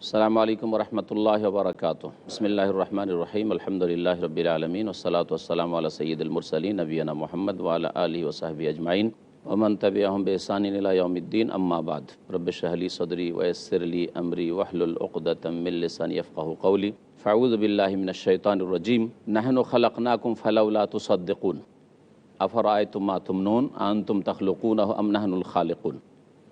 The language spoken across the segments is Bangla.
সালামু আলাইকুম রহমতুল্লাহ বরকাত বিসমিল্লাহ রহমান রহিম আলহামদুলিল্লাহ রবিল আলমিন ওসালাত ওসালাম আল্লাহ সঈদুল মুরসলিন নবীনা মোহাম্মদ ওয়ালা আলী ওসাহাবি আজমাইন ওমান তবি আহম বেসানিউদ্দিন আম্মাবাদ রব্বাহলি সদরি ওয়সরলি আমরি ওয়াহলুল ওকদতমিল্লিসান ইফকাহু কৌলি ফাউজ বিল্লাহিমিন শৈতানুরজিম নাহনু খলকনাকুম ফালাউলা তুসদ্দিকুন আফর আয়তুমা তুমনুন আনতুম তখলুকুন আম নাহনুল খালিকুন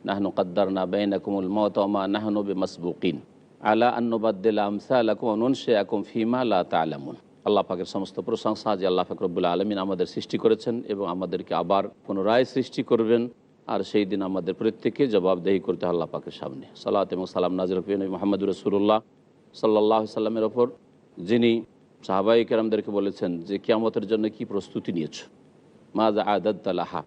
নাহনু কদ্দারনা বেনকুমুল মতমা নাহনু বেমসবুকিন আলা আন্নবাদ্দিল আমসালাকুম অনুনশে আকুম ফিমা লা তালামুন। আল্লাহ পাকের সমস্ত প্রশংসা যে আল্লাহ পাক রব্বুল আলমিন আমাদের সৃষ্টি করেছেন এবং আমাদেরকে আবার পুনরায় সৃষ্টি করবেন। আর সেই দিন আমাদের প্রত্যেকে জবাবদেহি করতে আল্লাহ পাকের সামনে। সালাত এবং সালাম নাজির মোহাম্মদ রসুল্লাহ সাল্লাহ সাল্লামের ওপর, যিনি সাহাবাই কেরামদেরকে বলেছেন যে কিয়ামতের জন্য কি প্রস্তুতি নিয়েছ? মাজা আদাদ্দালাহা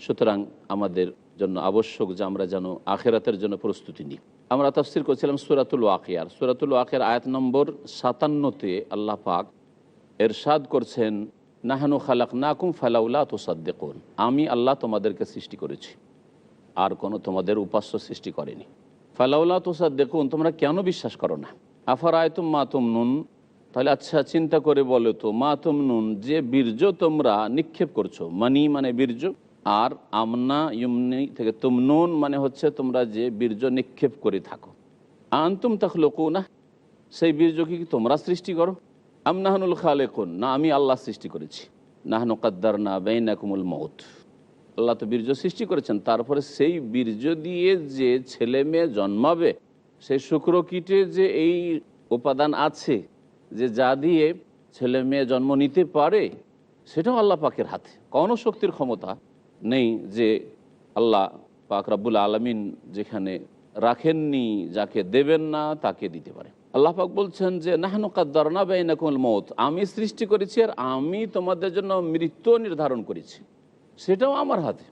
সুতরাং আমাদের জন্য আবশ্যক যে আমরা যেন আখেরাতের জন্য প্রস্তুতি নিই। আমরা তফসির করছিলাম সুরাতুল ওয়াকিয়ার। সুরাতুল ওয়াকিয়ার আয়াত নম্বর সাতান্নতে আল্লাহ পাক এরশাদ করছেন, নাহানু খালাক নাকুম ফালাউলা তোসাদ্দেকুন। আমি আল্লাহ তোমাদেরকে সৃষ্টি করেছি, আর কোনো তোমাদের উপাস্য সৃষ্টি করেনি। ফালাউলা তোসাদ্দেকুন, তোমরা কেন বিশ্বাস করো না? আফার আয়তুম মা নুন তাহলে আচ্ছা চিন্তা করে বলো তো, মা নুন যে বীর্য তোমরা নিক্ষেপ করছ, মানি মানে বীর্য? আর আমনা ইমনি থেকে তুমনুন মানে হচ্ছে তোমরা যে বীর্য নিক্ষেপ করে থাকো। আনতুম তখলকু না সেই বীর্য কি তোমরা সৃষ্টি করো? আম নাহনুল খালেকুন, না আমি আল্লাহ সৃষ্টি করেছি। নাহনু কাদ্দার না বেইনাকুমুল মৌত আল্লাহ তো বীর্য সৃষ্টি করেছেন, তারপরে সেই বীর্য দিয়ে যে ছেলে মেয়ে জন্মাবে সেই শুক্রকীটে যে এই উপাদান আছে, যে যা দিয়ে ছেলে মেয়ে জন্ম নিতে পারে, সেটাও আল্লাহ পাকের হাতে। কোনো শক্তির ক্ষমতা নেই যে আল্লাহ পাক রাব্বুল আলমিন যেখানে রাখেননি, যাকে দেবেন না, তাকে দিতে পারে। আল্লাহ পাক বলছেন যে, নাহনু কাদ্দারনা বেইনাকুল মত আমি সৃষ্টি করেছি আর আমি তোমাদের জন্য মৃত্যু নির্ধারণ করেছি। সেটাও আমার হাতে।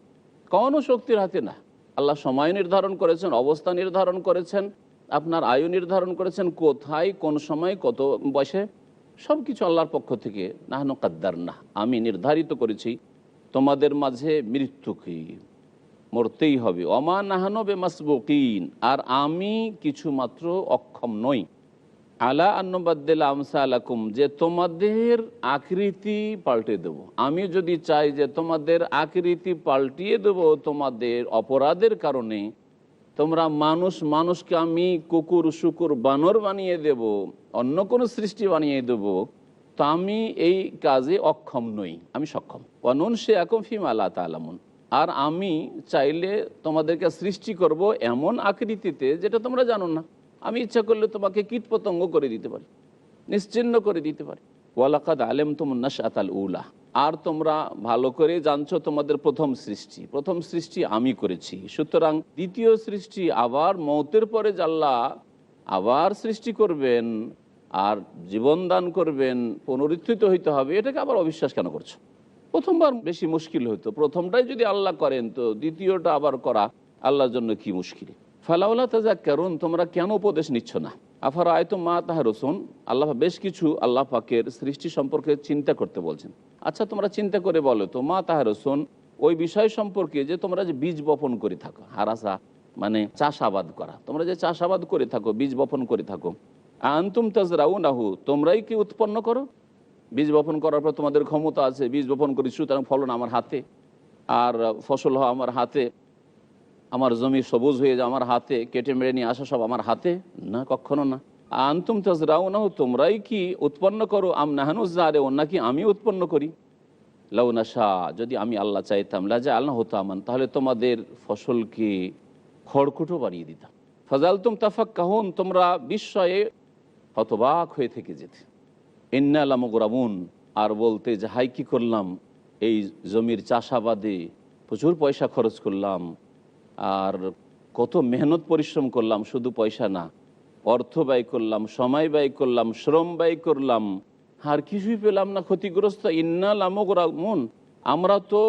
কোনো শক্তির হাতে না। আল্লাহ সময় নির্ধারণ করেছেন, অবস্থা নির্ধারণ করেছেন, আপনার আয়ু নির্ধারণ করেছেন, কোথায়, কোন সময়, কত বয়সে? সব কিছু আল্লাহর পক্ষ থেকে, নাহনু কাদ্দার না আমি নির্ধারিত করেছি তোমাদের মাঝে মৃত্যুকে মরতেই হবে। অমা নাহানবে মাসবকিন আর আমি কিছু মাত্র অক্ষম নই। আলা আন্নবাদ্দেল আমসা আলাকুম যে তোমাদের আকৃতি পাল্টে দেব। আমি যদি চাই যে তোমাদের আকৃতি পাল্টিয়ে দেব তোমাদের অপরাধের কারণে, তোমরা মানুষ, মানুষকে আমি কুকুর, শুকুর, বানর বানিয়ে দেব, অন্য কোনো সৃষ্টি বানিয়ে দেব। তো আমি এই কাজে অক্ষম নই, আমি সক্ষম। অনন সে এখন ফিম আল্লাহ তালামুন। আর আমি চাইলে তোমাদেরকে সৃষ্টি করব এমন আকৃতিতে যেটা তোমরা জানো না। আমি ইচ্ছা করলে তোমাকে কীট পতঙ্গ করে দিতে পারি, নিশ্চিন্ন করে দিতে পারি। ওয়ালাকাদ আলেম তুমনাস আতাল উলা। আর তোমরা ভালো করে জানছো তোমাদের প্রথম সৃষ্টি। প্রথম সৃষ্টি আমি করেছি। সুতরাং দ্বিতীয় সৃষ্টি আবার মৌতের পরে জাল্লা আবার সৃষ্টি করবেন। আর জীবন দান করবেন, পুনরুত্থিত হইতে হবে, এটাকে আবার অবিশ্বাস কেন করছ? প্রথমবার বেশি মুশকিল হতো প্রথমটাই যদি আল্লাহ করেন, তো দ্বিতীয়টা আবার করা আল্লাহর জন্য কি মুশকিল? ফালাউলা তাজা কারণ তোমরা কেন উপদেশ নিচ্ছ না? আফার আয়তো মা তাহার রসুন আল্লাহ বেশ কিছু আল্লাহ পাকের সৃষ্টি সম্পর্কে চিন্তা করতে বলছেন। আচ্ছা তোমরা চিন্তা করে বলো তো, মা তাহার রসুন ওই বিষয় সম্পর্কে যে তোমরা যে বীজ বপন করে থাকো, হারাসা মানে চাষাবাদ করা, তোমরা যে চাষাবাদ করে থাকো, বীজ বপন করে থাকো আন্তুম তাজরাউ নাহু তোমরাই কি উৎপন্ন করো? বীজ বপন করার পর তোমাদের ক্ষমতা আছে, বীজ বপন করি, সুতরাং ফলন আমার হাতে, আর ফসল হওয়া আমার হাতে, আমার জমি সবুজ হয়ে যায় আমার হাতে, কেটে মেরে নিয়ে আসা সব আমার হাতে? না, কখনো না। আন্তুম তাজরাও না তোমরাই কি উৎপন্ন করো? আম নাহানুজারে ও নাকি আমি উৎপন্ন করি? লাউনা শাহ যদি আমি আল্লাহ চাইতাম লাজা আল্লাহ হতো আমান তাহলে তোমাদের ফসলকে খড়কুটো বানিয়ে দিতাম। ফজাল তুম তাফাক কাহন তোমরা বিস্ময়ে হতবাক হয়ে থেকে যেতে। ইন্নালামুন আর বলতে, যে হাই কি করলাম? এই জমির চাষাবাদে প্রচুর পয়সা খরচ করলাম, আর কত মেহনত পরিশ্রম করলাম, শুধু পয়সা না, অর্থ ব্যয় করলাম, সময় ব্যয় করলাম, শ্রম ব্যয় করলাম, আর কিছুই পেলাম না, ক্ষতিগ্রস্ত। ইন্নালামুন আমরা তো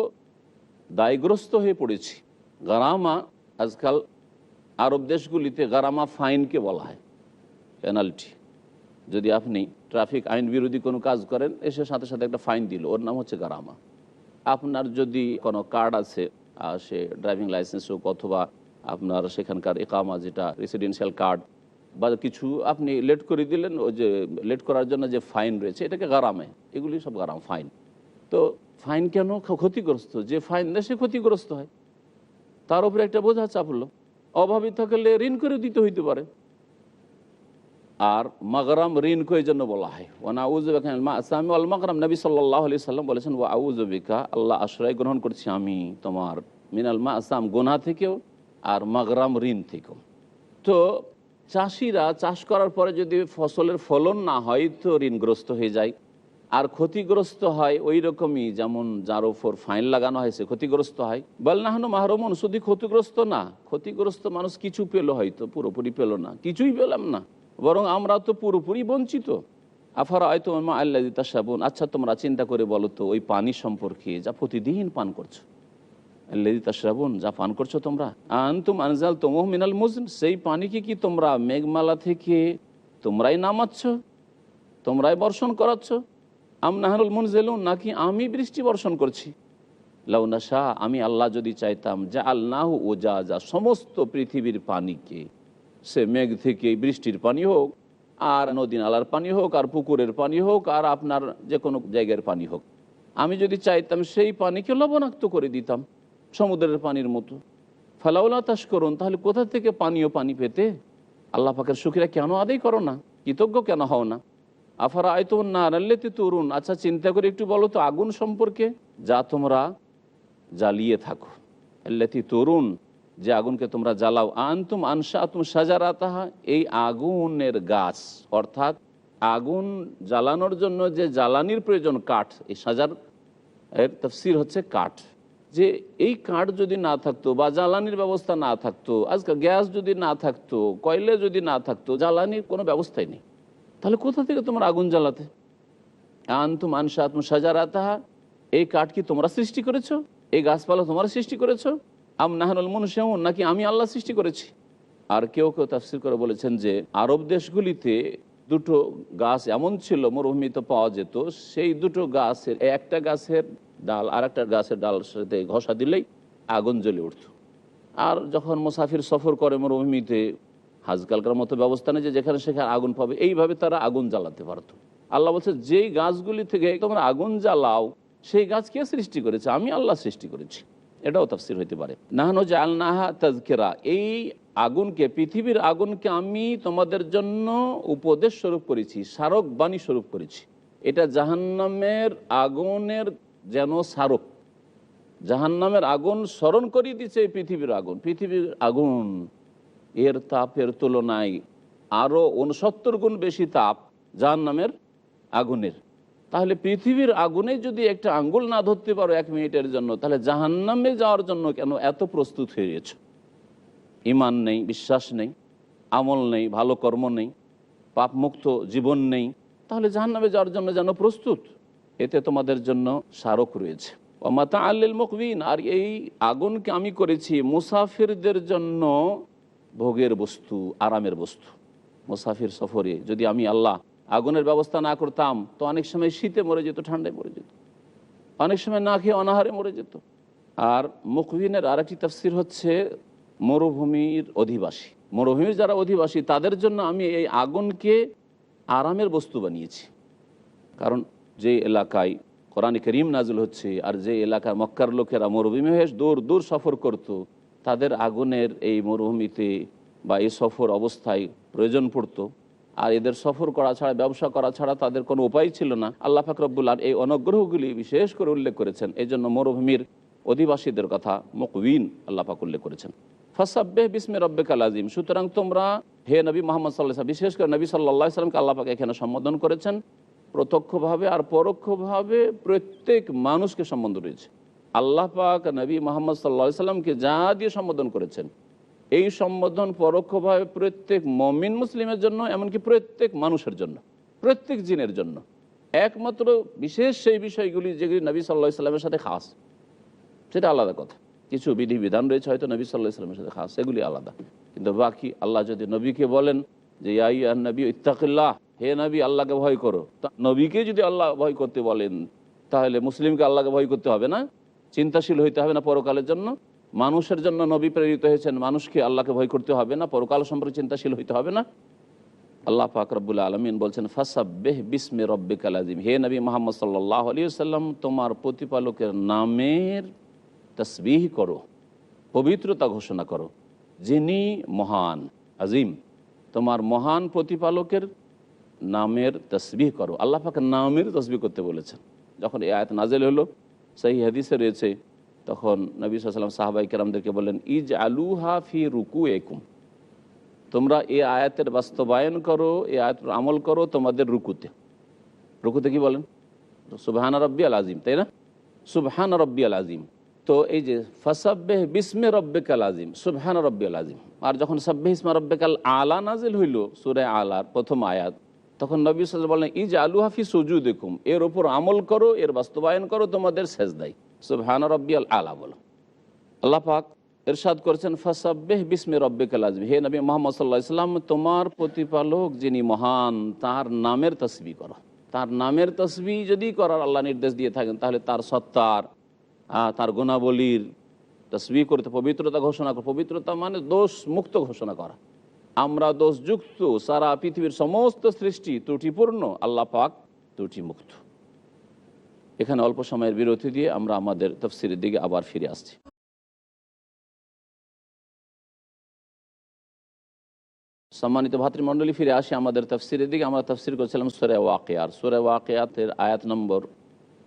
দায়গ্রস্ত হয়ে পড়েছি। গারামা, আজকাল আরব দেশগুলিতে গারামা ফাইনকে বলা হয়, পেনাল্টি। যদি আপনি ট্রাফিক আইন বিরোধী কোনো কাজ করেন, এসে সাথে সাথে একটা ফাইন দিল। ওর নাম হচ্ছে গারামা আপনার যদি কোনো কার্ড আছে সে ড্রাইভিং লাইসেন্স হোক অথবা আপনার সেখানকার একামা যেটা রেসিডেন্সিয়াল কার্ড বা কিছু আপনি লেট করে দিলেন, ওই যে লেট করার জন্য যে ফাইন রয়েছে, এটাকে গারামে। এগুলি সব গারাম ফাইন। তো ফাইন কেন ক্ষতিগ্রস্ত? যে ফাইন দেয়, সে ক্ষতিগ্রস্ত হয়। তার উপরে একটা বোঝা চাপলো। অভাবী থাকলে ঋণ করে দিতে হইতে পারে। আর মাগরাম ঋণ কই জন্য বলা হয়? ওয়ানা আউজবিকা আসামি আল মাগরাম। নবী সাল্লাহ আলি সাল্লাম বলেছেন ও আউজবিকা আল্লাহ আশ্রয় গ্রহণ করছি আমি তোমার মিনাল মা আসাম গোনা থেকেও আর মাগরাম ঋণ থেকেও। তো চাষিরা চাষ করার পরে যদি ফসলের ফলন না হয়, তো ঋণগ্রস্ত হয়ে যায়। আর ক্ষতিগ্রস্ত হয় ওই রকমই, যেমন যার ওপর ফাইন লাগানো হয় সে ক্ষতিগ্রস্ত হয়। বল না হনো মাহরমন, শুধু ক্ষতিগ্রস্ত না, ক্ষতিগ্রস্ত মানুষ কিছু পেল হয়তো, পুরোপুরি পেল না, কিছুই পেলাম না। বরং আমরা তো পুরোপুরি বঞ্চিত। আফারা হয়তো মা আল্লাহ তাসাবুন আচ্ছা তোমরা চিন্তা করে বলো তো, ওই পানি সম্পর্কে যা প্রতিদিন পান করছ। আল্লাদি তাসরাবুন যা পান করছ তোমরা? আনতুম আনজাল তোমহ মিনাল মুজন। সেই পানিকে কি তোমরা মেঘমালা থেকে তোমরাই নামাচ্ছ? তোমরাই বর্ষণ করাচ্ছ? আম নাহারুল মুনজেলুন? নাকি আমি বৃষ্টি বর্ষণ করছি? লাউনা শাহ আমি আল্লাহ যদি চাইতাম যা আল্লাহ ও যা যা সমস্ত পৃথিবীর পানিকে সে মেঘ থেকে বৃষ্টির পানি হোক, আর নদী নালার পানি হোক, আর পুকুরের পানি হোক, আর আপনার যে কোনো জায়গার পানি হোক। আমি যদি চাইতাম সেই পানিকে লবণাক্ত করে দিতাম, সমুদ্রের পানির মতো। ফালাউলা তাস করুন তাহলে কোথা থেকে পানীয় পানি পেতে? আল্লাহ পাকের সুখীরা কেন আদায় করো না? কৃতজ্ঞ কেন হও না? আফারা আয়তো না রাল্লেতে তরুণ আচ্ছা চিন্তা করে একটু বলো তো আগুন সম্পর্কে। যা তোমরা জ্বালিয়ে থাকো। আল্লাতি তরুণ যে আগুনকে তোমরা জ্বালাও। আনতুম আনসা তুম সাজারা তাহা এই আগুনের গাছ, অর্থাৎ আগুন জ্বালানোর জন্য যে জ্বালানির প্রয়োজন কাঠ, এই সাজার এর তফসির হচ্ছে কাঠ। যে এই কাঠ যদি না থাকতো বা জ্বালানির ব্যবস্থা না থাকতো, আজকাল গ্যাস যদি না থাকতো, কয়লে যদি না থাকতো, জ্বালানির কোনো ব্যবস্থাই নেই। তাহলে কোথা থেকে তোমার আগুন জ্বালাতে? আনতুম আনসা আত্ম সাজারা তাহা এই কাঠ কি তোমরা সৃষ্টি করেছ? এই গাছপালা তোমরা সৃষ্টি করেছ? আম নাহানুল মনুষ্যাউন নাকি আমি আল্লাহ সৃষ্টি করেছি? আর কেউ কেউ তাফসির করে বলেছেন যে, আরব দেশগুলিতে দুটো গাছ এমন ছিল মরুভূমিতে পাওয়া যেত, সেই দুটো গাছের, একটা গাছের ডাল আর একটা গাছের ডাল সাথে ঘষা দিলেই আগুন জ্বলে উঠত। আর যখন মুসাফির সফর করে মরুভূমিতে আজকালকার মতো ব্যবস্থা নেই যে যেখানে সেখানে আগুন পাবে, এইভাবে তারা আগুন জ্বালাতে পারত। আল্লাহ বলছে, যেই গাছগুলি থেকে তোমরা আগুন জ্বালাও, সেই গাছ কে সৃষ্টি করেছে? আমি আল্লাহ সৃষ্টি করেছি। এটাও তাফসির হইতে পারে। নাহানো জাল নাহা তাজকেরা এই আগুনকে, পৃথিবীর আগুনকে আমি তোমাদের জন্য উপদেশ স্বরূপ করেছি, স্মারক বাণী স্বরূপ করেছি। এটা জাহান্নামের আগুনের যেন স্মারক। জাহান্নামের আগুন স্মরণ করিয়ে দিচ্ছে এই পৃথিবীর আগুন। পৃথিবীর আগুন এর তাপের তুলনায় আরও উনসত্তর গুণ বেশি তাপ জাহান্নামের আগুনের। তাহলে পৃথিবীর আগুনে যদি একটা আঙ্গুল না ধরতে পারো এক মিনিটের জন্য, তাহলে জাহান্নামে যাওয়ার জন্য কেন এত প্রস্তুত হয়ে গেছ? ইমান নেই, বিশ্বাস নেই, আমল নেই, ভালো কর্ম নেই, পাপমুক্ত জীবন নেই, তাহলে জাহান্নামে যাওয়ার জন্য যেন প্রস্তুত? এতে তোমাদের জন্য স্মারক রয়েছে। ও মাতা আল্লিল মুকবিন, আর এই আগুনকে আমি করেছি মুসাফিরদের জন্য ভোগের বস্তু, আরামের বস্তু। মুসাফির সফরে যদি আমি আল্লাহ আগুনের ব্যবস্থা না করতাম, তো অনেক সময় শীতে মরে যেত, ঠান্ডায় মরে যেত। অনেক সময় না খেয়ে অনাহারে মরে যেত। আর মুকবিনের আরেকটি তফসির হচ্ছে, মরুভূমির অধিবাসী। মরুভূমির যারা অধিবাসী, তাদের জন্য আমি এই আগুনকে আরামের বস্তু বানিয়েছি। কারণ যে এলাকায় কোরআন করিম নাজুল হচ্ছে, আর যে এলাকার মক্কার লোকেরা মরুভূমি হয়ে দূর দূর সফর করত, তাদের আগুনের এই মরুভূমিতে বা এই সফর অবস্থায় প্রয়োজন পড়তো। আর এদের সফর করা ছাড়া, ব্যবসা করা ছাড়া তাদের কোনো উপায় ছিল না। আল্লাহ ফাকরবুল্লার এই অনুগ্রহগুলি বিশেষ করে উল্লেখ করেছেন। এই জন্য মরুভূমির অধিবাসীদের কথা মকবিন আল্লাহ পাক উল্লেখ করেছেন। ফসাব্বে বিসমে রব্বে কালাজিম সুতরাং তোমরা হে নবী মোহাম্মদ সাল্লাহ বিশেষ করে নবী সাল্লাহ সাল্লামকে আল্লাহ এখানে সম্বোধন করেছেন। প্রত্যক্ষভাবে আর পরোক্ষভাবে প্রত্যেক মানুষকে সম্বন্ধ রয়েছে। আল্লাহ পাক নবী মোহাম্মদ সাল্লাহ সাল্লামকে যা দিয়ে সম্বোধন করেছেন এই সম্বোধন পরোক্ষভাবে প্রত্যেক মমিন মুসলিমের জন্য, এমনকি প্রত্যেক মানুষের জন্য, প্রত্যেক জিনের জন্য। একমাত্র বিশেষ সেই বিষয়গুলি যেগুলি নবী সাল্লাহ সাল্লামের সাথে খাস, সেটা আলাদা কথা। কিছু বিধি বিধান রয়েছে হয়তো নবী সাল্লাহ ইসলামের সাথে খাস, সেগুলি আলাদা। কিন্তু বাকি আল্লাহ যদি নবীকে বলেন যে ইয়াই আর নবী, ইত্তাকিল্লাহ, হে নবী, আল্লাহকে ভয় করো। নবীকে যদি আল্লাহ ভয় করতে বলেন, তাহলে মুসলিমকে আল্লাহকে ভয় করতে হবে না? চিন্তাশীল হইতে হবে না পরকালের জন্য? মানুষের জন্য নবী প্রেরিত হয়েছেন, মানুষকে আল্লাহকে ভয় করতে হবে না, পরকাল সম্পর্কে চিন্তাশীল হইতে হবে না। আল্লাহ পাক রব্বুল আলমিন বলছেন, ফাসাব্বেহ বিসমে রব্বে কালাজিম হে নবী মোহাম্মদ সাল্লাহ আলী সাল্লাম তোমার প্রতিপালকের নামের তসবিহ করো, পবিত্রতা ঘোষণা করো, যিনি মহান আজিম তোমার মহান প্রতিপালকের নামের তসবিহ করো। আল্লাহ পাক নামের তসবিহ করতে বলেছেন। যখন এই আয়াত নাজেল হলো সেই হাদিসে রয়েছে তখন নবী সাল্লাম সাহাবাই কেরামদেরকে বললেন ইজ আলুহা ফি রুকু একুম তোমরা এই আয়াতের বাস্তবায়ন করো, এই আয়াতের আমল করো তোমাদের রুকুতে। রুকুতে কি বলেন? সুবহান রব্বি আল আজিম তাই না? সুবহান রব্বি আল আজিম তো এই যে, ফসাব্বেহ বিসমে রব্বেকাল আজিম সুবহান রব্বি আল আজিম আর যখন সাব্বে ইসমা রব্বেকাল আলা নাজিল হইল, সুরে আলার প্রথম আয়াত, তখন নবী সাল বললেন ইজ আলু হাফি সুজু দেখুম এর ওপর আমল করো, এর বাস্তবায়ন করো তোমাদের সেজদাই সুবহান রব্বি আল বলো। আল্লাহ এরশাদ করেছেন, ফাসাব্বেহ বিসমে রব্বে কালাজম হে নবী মোহাম্মদ সাল্লাহ ইসলাম তোমার প্রতিপালক যিনি মহান, তার নামের তসবি করো। তার নামের তসবি যদি করার আল্লাহ নির্দেশ দিয়ে থাকেন, তাহলে তার সত্তার তার গুণাবলীর তসবি করতে, পবিত্রতা ঘোষণা করা। পবিত্রতা মানে দোষ মুক্ত ঘোষণা করা। আমরা দোষযুক্ত, সারা পৃথিবীর সমস্ত সৃষ্টি ত্রুটিপূর্ণ, আল্লাহ পাক ত্রুটি মুক্ত এখানে অল্প সময়ের বিরতি দিয়ে আমরা আমাদের তফসিরের দিকে আবার ফিরে আসছি। সম্মানিত ভাতৃমণ্ডলী, ফিরে আসি আমাদের তফসিরের দিকে। আমরা তফসির করছিলাম সুরে ওয়াকিয়ার। সুরে ওয়াকিয়াতের আয়াত নম্বর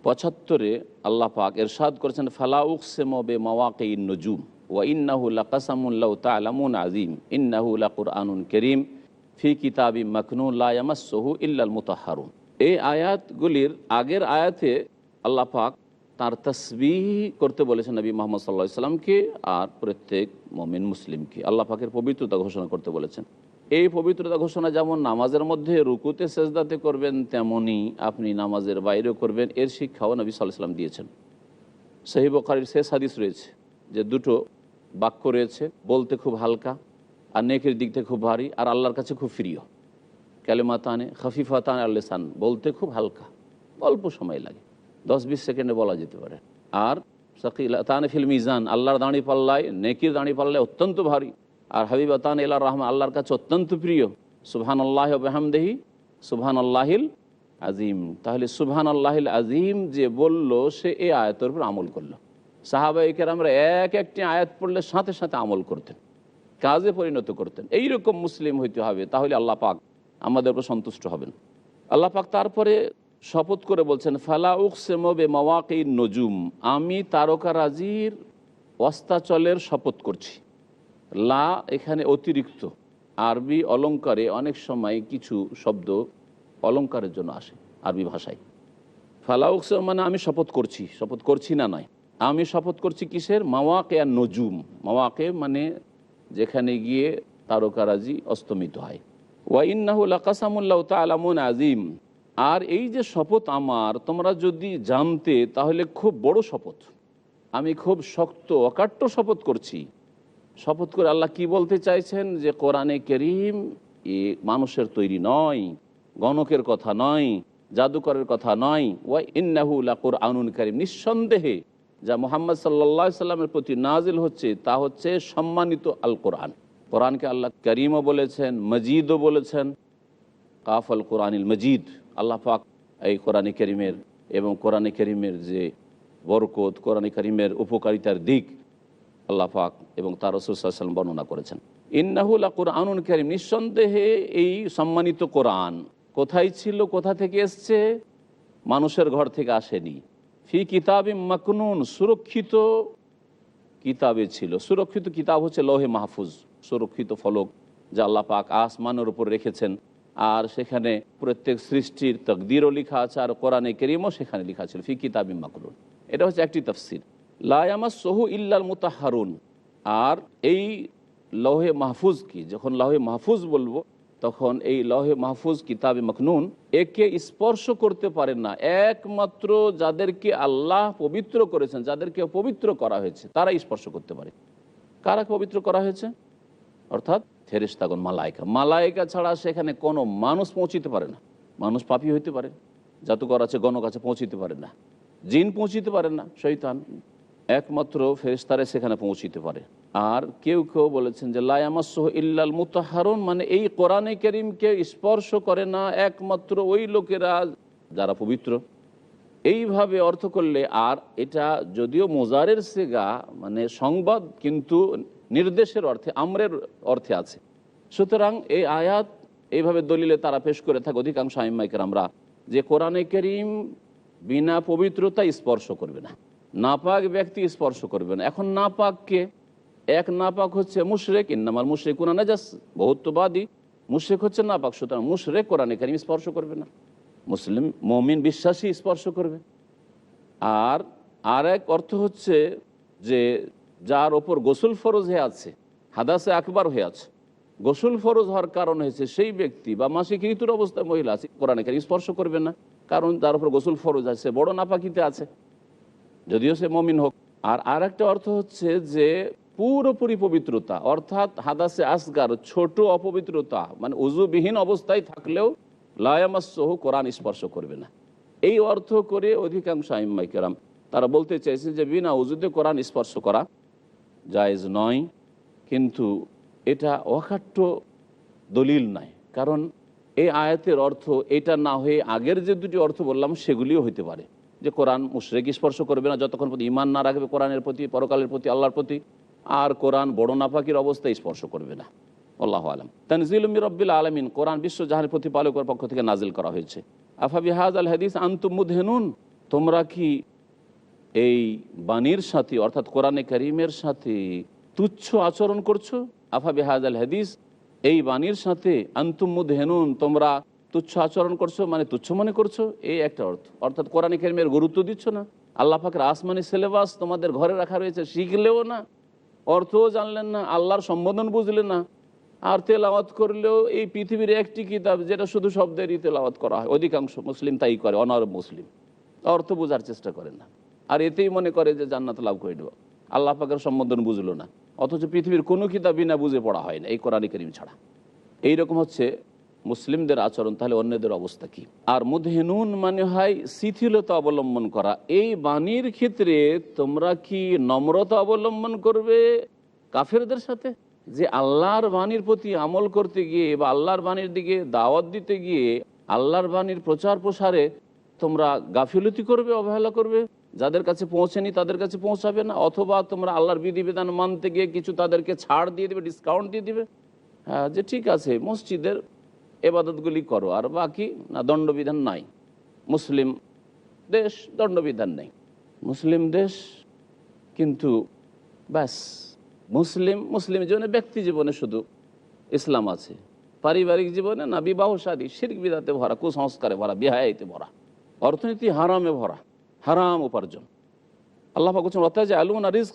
পঁচাত্তরে আল্লাহ পাক এরশাদ করেছেন ফালাউক সেমবে মাওয়াকে নজুম, ওয়া ইন্নাহু লাকাসামুল্লাহ তালামুন আজিম ইন্নাহু লাকুরআনুন করিম, ফি কিতাবি মখনুল্লা ইয়ামাসহু ইল্লাল মুতাহারুন। এই আয়াতগুলির আগের আয়াতে আল্লাহ পাক তার তসবিহ করতে বলেছেন নবী মোহাম্মদ সাল্লাহ সাল্লামকে আর প্রত্যেক মমিন মুসলিমকে আল্লাহ পাকের পবিত্রতা ঘোষণা করতে বলেছেন। এই পবিত্রতা ঘোষণা যেমন নামাজের মধ্যে রুকুতে সেজদাতে করবেন তেমনই আপনি নামাজের বাইরেও করবেন। এর শিক্ষাও নবী সাল্লাহ সাল্লাম দিয়েছেন। সহি বকারির শেষ হাদিস রয়েছে যে দুটো বাক্য রয়েছে, বলতে খুব হালকা আর নেকের দিক থেকে খুব ভারী আর আল্লাহর কাছে খুব প্রিয়। ক্যালেমাতানে খফিফাতান আল্লেসান বলতে খুব হালকা। অল্প সময় লাগে। দশ বিশ সেকেন্ডে বলা যেতে পারে। আর শাকিল তানে ফিল মিজান, আল্লাহর দাঁড়ি পাল্লায়, নেকির দাঁড়ি পাল্লায় অত্যন্ত ভারী। আর হাবিব তান এল্লা রহমান, আল্লাহর কাছে অত্যন্ত প্রিয়। সুবহান আল্লাহ বেহামদেহি সুবহান আল্লাহিল আজিম তাহলে সুবহান আল্লাহিল আজিম যে বলল, সে এ আয়াতের উপর আমল করল। সাহাবাহিকের আমরা এক একটি আয়াত পড়লে সাথে সাথে আমল করতেন, কাজে পরিণত করতেন। এই রকম মুসলিম হইতে হবে, তাহলে আল্লাহ পাক আমাদের উপর সন্তুষ্ট হবেন। আল্লাহ পাক তারপরে শপথ করে বলছেন, ফালা উকসেমবে মাওয়াকি নজুম। আমি তারকারাজির অস্তাচলের শপথ করছি। লা এখানে অতিরিক্ত। আরবি অলঙ্কারে অনেক সময় কিছু শব্দ অলঙ্কারের জন্য আসে আরবি ভাষায়। ফালা উকসেম মানে আমি শপথ করছি। শপথ করছি না নয়। আমি শপথ করছি কিসের? মাওয়াকে আর নজুম। মাওয়াকে মানে যেখানে গিয়ে তারকারাজি অস্তমিত হয়। ওয়াইন্নাহুল কাসামুল্লাহ তালামুন আজিম আর এই যে শপথ আমার, তোমরা যদি জানতে, তাহলে খুব বড় শপথ। আমি খুব শক্ত, অকাট্য শপথ করছি। শপথ করে আল্লাহ কি বলতে চাইছেন? যে কোরআনে করিম এ মানুষের তৈরি নয়, গণকের কথা নয়, জাদুকরের কথা নয়। ওয়াই ইন্নাহু লাকুর আনুন করিম। নিঃসন্দেহে যা মোহাম্মদ সাল্লা সাল্লামের প্রতি নাজিল হচ্ছে, তা হচ্ছে সম্মানিত আল কোরআন কোরআনকে আল্লাহ করিমও বলেছেন, মজিদও বলেছেন। কাফ আল কোরআনিল মজিদ। আল্লাহ পাক এই কোরআনে করিমের এবং কোরআনে করিমের যে বরকত, কোরআনে করিমের উপকারিতার দিক আল্লাহ পাক এবং তার রসুলাম বর্ণনা করেছেন। ইন্নাহুল কোরআনুল করিম, নিঃসন্দেহে এই সম্মানিত কোরআন কোথায় ছিল, কোথা থেকে এসছে? মানুষের ঘর থেকে আসেনি। ফি কিতাবে মাকনুন, সুরক্ষিত কিতাবে ছিল। সুরক্ষিত কিতাব হচ্ছে লৌহে মাহফুজ, সুরক্ষিত ফলক যা আল্লাহ পাক আসমানের উপর রেখেছেন। আর সেখানে প্রত্যেক সৃষ্টির তকদিরও লেখা আছে আর কোরআনে কেরিমও সেখানে লেখা ছিল, ফি কিতাবি মাকরুন। এটা হচ্ছে একটি তফসির। লায়ামা সহু ইল্লাল মুতাহারুন। আর এই লৌহে মাহফুজ কি? যখন লৌহে মাহফুজ বলব, তখন এই লহে মাহফুজ কিতাবে মখনুন একে স্পর্শ করতে পারেন না। একমাত্র যাদেরকে আল্লাহ পবিত্র করেছেন, যাদেরকে পবিত্র করা হয়েছে, তারাই স্পর্শ করতে পারে। কারা পবিত্র করা হয়েছে? অর্থাৎ ফেরিস্তাগণ মালায়কা। মালায়কা ছাড়া সেখানে কোনো মানুষ পৌঁছিতে পারে না। মানুষ পাপি হইতে পারে। জাতুকর আছে, গণক আছে, পৌঁছিতে পারে না। জিন পৌঁছিতে পারে না শৈতান একমাত্র ফেরিস্তারে সেখানে পৌঁছিতে পারে। আর কেউ কেউ বলেছেন যে লায়ামাসহ ইল্লাল মুতাহারুন মানে এই কোরআনে করিমকে স্পর্শ করে না একমাত্র ওই লোকেরা যারা পবিত্র। এইভাবে অর্থ করলে, আর এটা যদিও মোজারের সেগা মানে সংবাদ, কিন্তু নির্দেশের অর্থে, আমরের অর্থে আছে। সুতরাং এই আয়াত, এইভাবে দলিলে তারা পেশ করে থাকে, অধিকাংশ আইমাইকের আমরা। যে কোরআনে করিম বিনা পবিত্রতা স্পর্শ করবে না। নাপাক ব্যক্তি স্পর্শ করবে না। এখন নাপাককে, এক নাপাক হচ্ছে মুশরেক, ইন্নামাল মুশরেক কোরআন নাজাস, বহুত্ববাদী। মুশরেক হচ্ছে নাপাক, সুতরাং মুশরেক কোরআনে কারিম স্পর্শ করবে না। মুসলিম, মমিন বিশ্বাসী স্পর্শ করবে। আর আর এক অর্থ হচ্ছে যে যার ওপর গোসল ফরজ হয়ে আছে, হাদাসে আকবার হয়ে আছে। গোসল ফরজ হওয়ার কারণ হয়েছে সেই ব্যক্তি বা মাসিক ঋতুর অবস্থায় মহিলা আছে, কোরআনে কারিম স্পর্শ করবে না, কারণ তার উপর গোসল ফরজ আছে বড় নাপাকিতে আছে। যদিও সে মমিন হোক। আর আর একটা অর্থ হচ্ছে যে পুরোপুরি পবিত্রতা, অর্থাৎ হাদাসে আসগার, ছোট অপবিত্রতা মানে উজুবিহীন অবস্থায় থাকলেও লায়ামাসহ কোরআন স্পর্শ করবে না। এই অর্থ করে অধিকাংশ আইম্মাইকেরাম তারা বলতে চাইছেন যে বিনা উজুদে কোরআন স্পর্শ করা জায়েজ নয়, কিন্তু এটা অকাট্য দলিল নাই কারণ এই আয়াতের অর্থ এটা না হয়ে আগের যে দুটি অর্থ বললাম, সেগুলিও হইতে পারে। যে কোরআন মুশরেক স্পর্শ করবে না, যতক্ষণ প্রতি ইমান না রাখবে কোরআনের প্রতি, পরকালের প্রতি, আল্লাহর প্রতি, আর কোরআন বড় নাপাকির অবস্থায় স্পর্শ করবে না। আল্লাহ আলম। তানজিল রব্বিল আলমিন, কোরআন বিশ্ব জাহানের প্রতিপালকের পক্ষ থেকে নাজিল করা হয়েছে। আফাবি হাজ আল হাদিস আন্তুমুদহেনুন তোমরা কি এই বাণীর সাথে, অর্থাৎ কোরআনে করিমের সাথে তুচ্ছ আচরণ করছ? আফাবি হাজ আল হাদিস, এই বাণীর সাথে আন্তুমুদ হেনুন তোমরা তুচ্ছ আচরণ করছ মানে তুচ্ছ মনে করছ? এই একটা অর্থ। অর্থাৎ কোরআনে করিমের গুরুত্ব দিচ্ছ না। আল্লাহ পাকের আসমানি সিলেবাস তোমাদের ঘরে রাখা রয়েছে, শিখলেও না, অর্থও জানলেন না, আল্লাহর সম্বোধন বুঝলেন না। আর তেলাওয়াত করলেও এই পৃথিবীর একটি কিতাব যেটা শুধু শব্দেরই তেলাওয়াত করা হয়। অধিকাংশ মুসলিম তাই করে অনারব মুসলিম। অর্থ বোঝার চেষ্টা করে না। আর এতেই মনে করে যে জান্নাত লাভ করে দেবো। আল্লাহ পাকের সম্বোধন বুঝলো না। অথচ পৃথিবীর কোনো কিতাবই না বুঝে পড়া হয় না, এই কোরআন করিম ছাড়া। এইরকম হচ্ছে মুসলিমদের আচরণ, তাহলে অন্যদের অবস্থা কি? আর মুদহেনুন মানে হয় শিথিলতা অবলম্বন করা। এই বাণীর ক্ষেত্রে তোমরা কি নম্রতা অবলম্বন করবে কাফেরদের সাথে? যে আল্লাহর বাণীর প্রতি আমল করতে গিয়ে বা আল্লাহর বাণীর দিকে দাওয়াত দিতে গিয়ে আল্লাহর বাণীর প্রচার প্রসারে তোমরা গাফিলতি করবে, অবহেলা করবে? যাদের কাছে পৌঁছেনি তাদের কাছে পৌঁছাবে না, অথবা তোমরা আল্লাহর বিধিবিধান মানতে গিয়ে কিছু তাদেরকে ছাড় দিয়ে দেবে ডিসকাউন্ট দিয়ে দিবে। হ্যাঁ যে ঠিক আছে, মসজিদের এবাদতগুলি করো, আর বাকি না, দণ্ডবিধান নাই। মুসলিম দেশ দণ্ডবিধান নেই। মুসলিম দেশ কিন্তু ব্যাস, মুসলিম মুসলিম জীবনে, ব্যক্তি জীবনে শুধু ইসলাম আছে। পারিবারিক জীবনে না, বিবাহ সাদী, শির্ক বিদাতে ভরা, কুসংস্কারে ভরা বিহাইতে ভরা, অর্থনীতি হারামে ভরা। হারাম উপার্জন। রিস্ক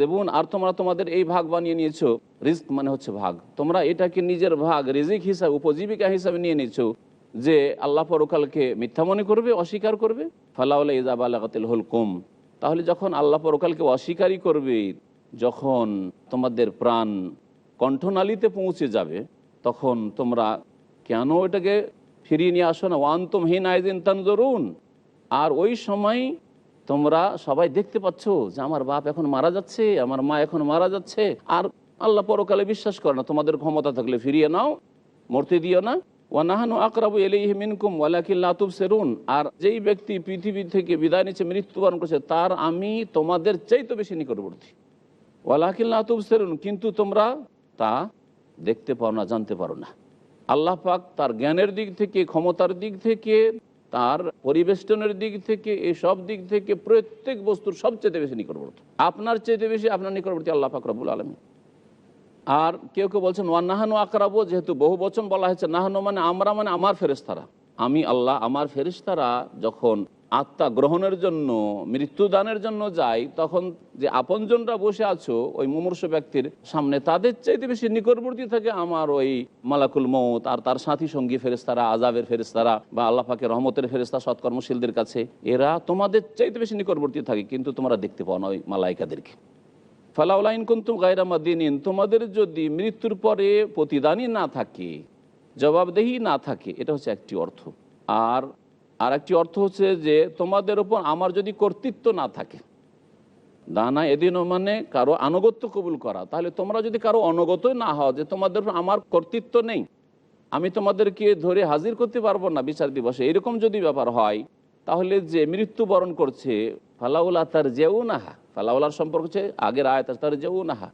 দেবুন আর তোমরা তোমাদের এই ভাগ বানিয়ে নিয়েছো। রিস্ক মানে হচ্ছে ভাগ। তোমরা এটাকে নিজের ভাগ হিসাবে উপজীবিকা হিসাবে নিয়ে যে আল্লাহ মিথ্যা মনে করবে, অস্বীকার করবে। তাহলে যখন আল্লাহ পরকালকে অস্বীকারই করবে, যখন তোমাদের প্রাণ কণ্ঠনালীতে পৌঁছে যাবে, তখন তোমরা কেন এটাকে ফিরিয়ে নিয়ে আসো না? ওয়ান্তম হিন আইদিন তানজরুন। আর ওই সময় তোমরা সবাই দেখতে পাচ্ছ যে আমার বাপ এখন মারা যাচ্ছে, আমার মা এখন মারা যাচ্ছে। আর আল্লাহ পরকালে বিশ্বাস করে না, তোমাদের ক্ষমতা থাকলে ফিরিয়ে নাও, মরতে দিও না। ওয়ানাহানু আকরাবু আর যেই ব্যক্তি পৃথিবী থেকে বিদায় মৃত্যুবরণ করছে, তার আমি তোমাদের বেশি নিকটবর্তী। কিন্তু তোমরা তা দেখতে না, জানতে পারো না। আল্লাহ পাক তার জ্ঞানের দিক থেকে, ক্ষমতার দিক থেকে তার পরিবেষ্টনের দিক থেকে, এসব সব দিক থেকে প্রত্যেক বস্তুর সবচেয়ে বেশি নিকটবর্তী। আপনার চেয়ে বেশি আপনার নিকটবর্তী আল্লাহ ফাকরাবুল রবুল আলমী আর কেউ কেউ বলছেন ওয়ান নাহানো আকরাবো? যেহেতু বহু বচন বলা হয়েছে, নাহানো মানে আমরা মানে আমার ফেরেস্তারা আমি আল্লাহ, আমার ফেরিস্তারা যখন আত্মা গ্রহণের জন্য, মৃত্যুদানের জন্য যাই তখন যে আপনজনরা বসে আছো, ওই মুমূর্ষ ব্যক্তির সামনে তাদের চাইতে বেশি নিকটবর্তী থাকে আমার ওই মালাকুল মৌত আর তার সাথী সঙ্গী ফেরেস্তারা আজাবের ফেরেস্তারা বা আল্লাহ পাকে রহমতের ফেরেস্তা সৎকর্মশীলদের কাছে। এরা তোমাদের চাইতে বেশি নিকটবর্তী থাকে, কিন্তু তোমরা দেখতে পাও না ওই মালাইকাদেরকে। ফালাউলাইন কিন্তু কুন্তুম গায়রামাদিন তোমাদের যদি মৃত্যুর পরে প্রতিদানই না থাকে, জবাবদেহি না থাকে, এটা হচ্ছে একটি অর্থ। আর আর একটি অর্থ হচ্ছে যে তোমাদের ওপর আমার যদি কর্তৃত্ব না থাকে দানা এদিনও মানে কারও আনুগত্য কবুল করা, তাহলে তোমরা যদি কারও অনুগতই না হও যে তোমাদের আমার কর্তৃত্ব নেই, আমি তোমাদেরকে ধরে হাজির করতে পারব না বিচার দিবসে। এরকম যদি ব্যাপার হয়, তাহলে যে মৃত্যুবরণ করছে, ফালাউলা তার যেও নাহা ফালাউলার সম্পর্ক হচ্ছে আগের আয় তার যেও নাহা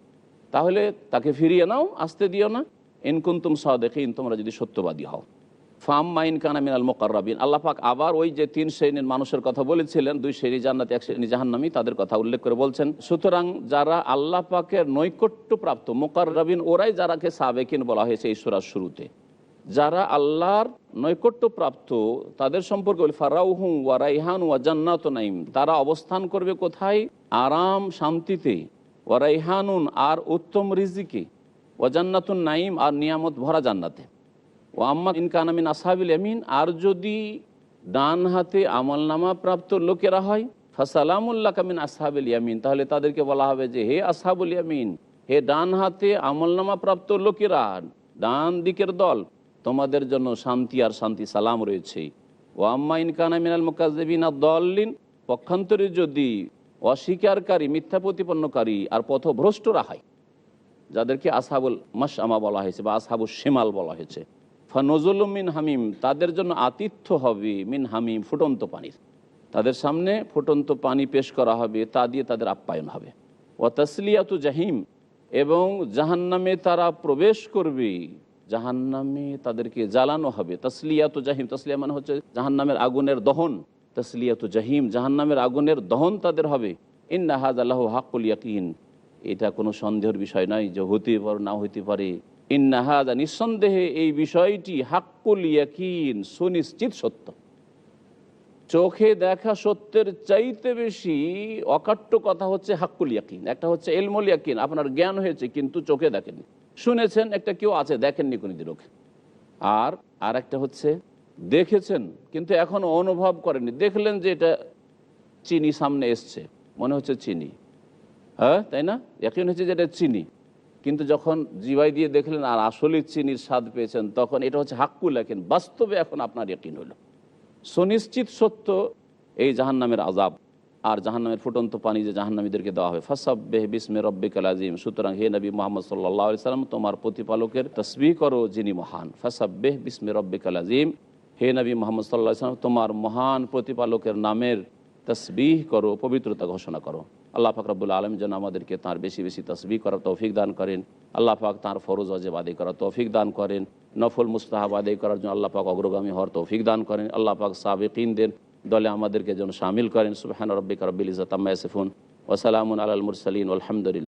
তাহলে তাকে ফিরিয়ে নাও, আসতে দিও না। ইনকুন্তুম সাদেকিন, তোমরা যদি সত্যবাদী হও। ফাম মাইন কানা মিনাল মোকাররাবিন। আল্লাহ পাক আবার ওই যে তিন শ্রেণির মানুষের কথা বলেছিলেন, দুই শ্রেণি জান্নাতি, এক শ্রেণি জাহান্নামি, তাদের কথা উল্লেখ করে বলছেন, সুতরাং যারা আল্লাহ পাকের নৈকট্যপ্রাপ্ত মোকাররাবিন, ওরাই যারাকে সাবেকিন বলা হয়েছে এই সুরার শুরুতে। যারা আল্লাহর নৈকট্যপ্রাপ্ত, তাদের সম্পর্কে বলি ফারাউহু ওয়া রাইহান ওয়া জান্নাত নাইম তারা অবস্থান করবে কোথায়? আরাম, শান্তিতে। ওয়া রাইহানুন, আর উত্তম রিজিকে। ওয়া জান্নাতুন নাইম আর নিয়ামত ভরা জান্নাতে। ও আম্মা ইনকান আমিন আসহাবিল ইয়ামিন, আর যদি ডান হাতে আমলনামা প্রাপ্ত লোকেরা হয় ফাসালামুল্লাহ কামিন আসহাবুল ইয়ামিন, তাহলে তাদেরকে বলা হবে যে, হে আসহাবুল ইয়ামিন, হে ডান হাতে আমলনামা প্রাপ্ত লোকেরা, ডান দিকের দল, তোমাদের জন্য শান্তি আর শান্তি সালাম রয়েছে। ও আম্মা ইনকান আমিনাল মুকাজবিন আর দলিন পক্ষান্তরে যদি অস্বীকারী, মিথ্যা প্রতিপন্নকারী আর পথভ্রষ্টরা হয়, যাদেরকে আসহাবুল মাসামা বলা হয়েছে বা আসহাবুল শিমাল বলা হয়েছে ফানজুল মিন হামিম, তাদের জন্য আতিথ্য হবে মিন হামিম, ফুটন্ত পানির তাদের সামনে ফুটন্ত পানি পেশ করা হবে, তা দিয়ে তাদের আপ্যায়ন হবে। ও তসলিয়াতু জাহিম, এবং জাহান্নামে তারা প্রবেশ করবে। জাহান্নামে তাদেরকে জ্বালানো হবে। তসলিয়াতু জাহিম, তসলিয়া মানে হচ্ছে জাহান্নামের আগুনের দহন। তসলিয়াতু জাহিম, জাহান্নামের আগুনের দহন তাদের হবে। ইন্নাহাজ আল্লাহ হাকুল ইয়াকিন। এটা কোনো সন্দেহের বিষয় নয় যে হতে পারে, না হইতে পারে। ইন্নাহাদা নিঃসন্দেহে এই বিষয়টি হাক্কুল ইয়াকিন, সুনিশ্চিত সত্য। চোখে দেখা সত্যের চাইতে বেশি অকাট্য কথা হচ্ছে হাক্কুল ইয়াকিন। একটা হচ্ছে এলমুল ইয়াকিন, আপনার জ্ঞান হয়েছে কিন্তু চোখে দেখেননি। শুনেছেন, একটা কেউ আছে, দেখেননি কোনোদিন ওকে। আর আর একটা হচ্ছে, দেখেছেন, কিন্তু এখনও অনুভব করেননি। দেখলেন যে এটা চিনি সামনে এসছে, মনে হচ্ছে চিনি। হ্যাঁ তাই না? এখন হচ্ছে যেটা চিনি। কিন্তু যখন জিবাই দিয়ে দেখলেন, আর আসলে চিনির স্বাদ পেয়েছেন, তখন এটা হচ্ছে হাক্কুল এখন বাস্তবে এখন আপনার ইয়াকিন হলো। সুনিশ্চিত সত্য, এই জাহান্নামের আজাব আর জাহান্নামের ফুটন্ত পানি যে জাহান্নামীদেরকে দেওয়া হবে। ফাসাব্বেহ বিসমে রব্বিকাল আজিম সুতরাং হে নবী মোহাম্মদ সাল্লাহ সাল্লাম, তোমার প্রতিপালকের তসবি করো, যিনি মহান। ফাসাব্বেহ বিসমে রব্বিকাল আজিম হে নবী মোহাম্মদ সাল্লাহ সাল্লাম, তোমার মহান প্রতিপালকের নামের তসবিহ করো, পবিত্রতা ঘোষণা করো। আল্লাহ ফাকরাবুল আলম যেন আমাদেরকে তার বেশি বেশি তসবি করার তৌফিক দান করেন। আল্লাহ পাক তাঁর ফরোজ অজেব আদায় করার তৌফিক দান করেন। নফল মুস্তাহাব আদায় করার জন্য আল্লাহ পাক অগ্রগামী হওয়ার তৌফিক দান করেন। আল্লাহ পাক সাবেকিনদের দলে আমাদেরকে যেন সামিল করেন। সুবাহান রব্বিক রব্বিল ইজাত আম্মা ইয়াসিফুন। ওসালামুন আলাল মুরসালিন। আলহামদুলিল্লাহ